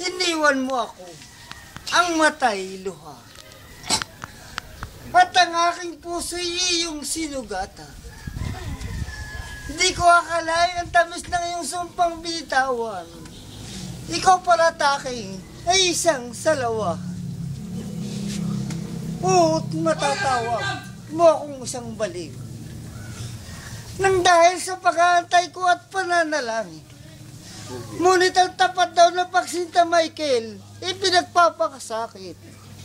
Iniwan mo ako. Ang matay luha. At ang aking puso'y iyong sinugata. Hindi ko akalain ang tamis ng iyong sumpang bitawan. Ikaw pala taking ay isang salawa. Uut matatawag mo akong isang balik. Nang dahil sa pag-aantay ko at pananalangin. Ngunit ang tapat daw na pagsinta Michael, ipinagpapakasakit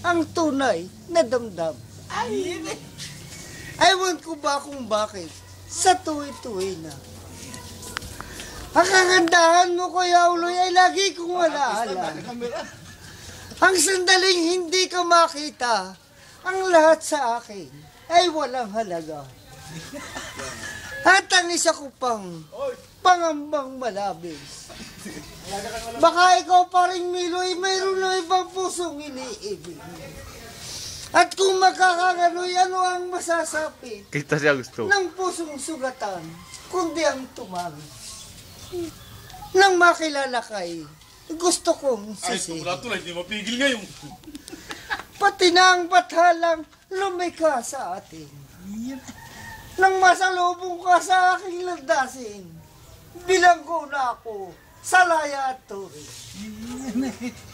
ang tunay na damdam. Ay, Ewan ko ba kung bakit sa tuwi-tuwi na. Ang kagandahan mo, Kuya Uloy, ay lagi kong alaala. Ang sandaling hindi ka makita, ang lahat sa akin ay walang halaga. At ang isa ko pang pangambang malabis. Baka ikaw pa rin, Milo, ay mayroon na ibang pusong iniibig. At kung magkakagano'y ano ang masasapit Kita siya gusto. ng pusong sugatan, kundi ang tumangis. Nang makilala kay, gusto kong Ay, tuloy, hindi mapigil ngayon. Pati na ang bathalang lumika sa atin. Nang masalubong ka sa aking landasin, bilang ko na ako sa laya at.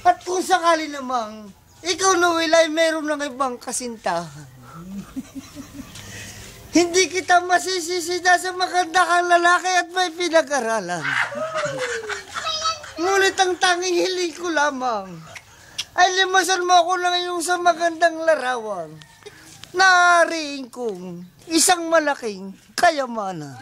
At kung sakali namang ikaw na ay meron ng ibang kasintahan. Hindi kita masisisida sa maganda kang lalaki at may pinag-aralan. Ngunit ang tanging hiling ko lamang ay limasan mo ako ng iyong sa magandang larawan. Naariin kong isang malaking kayamanan.